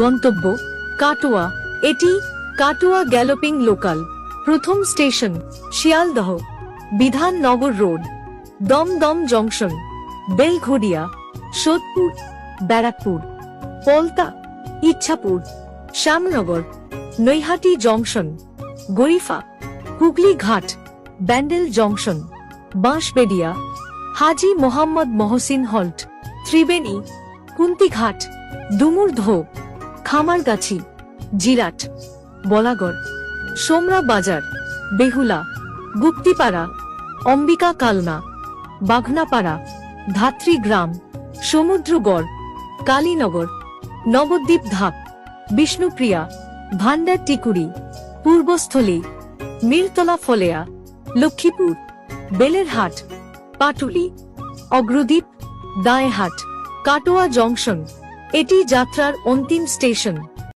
গন্তব্য, কাটোয়া। এটি Katwa galloping local. প্রথম station, Sealdah. Bidhannagar road, Dum Dum junction, Belgharia, Sodepur, Barrackpore, Palta, Ichhapur, Shyamnagar, Naihati junction, Garifa, Hooghly Ghat, Bandel junction, Bansberia, Haji Mohammad Mohsin halt, Tribeni, Kuntighat, Dumurdaha. Khamargachi Jirat, Balagarh, Somra Bazar, Behula, Guptipara, Ambika Kalna, Baghnapara Dhatrigram Samudragarh, Kalinagar, Nabadwip Dham, Bishnupriya Bhandar Tikuri, Purbasthali, Mirtala Phaleya, Lakshmipur, Belerhat, Patuli, Agradwip, দায়হাট, Katwa junction এটি যাত্রার অন্তিম station.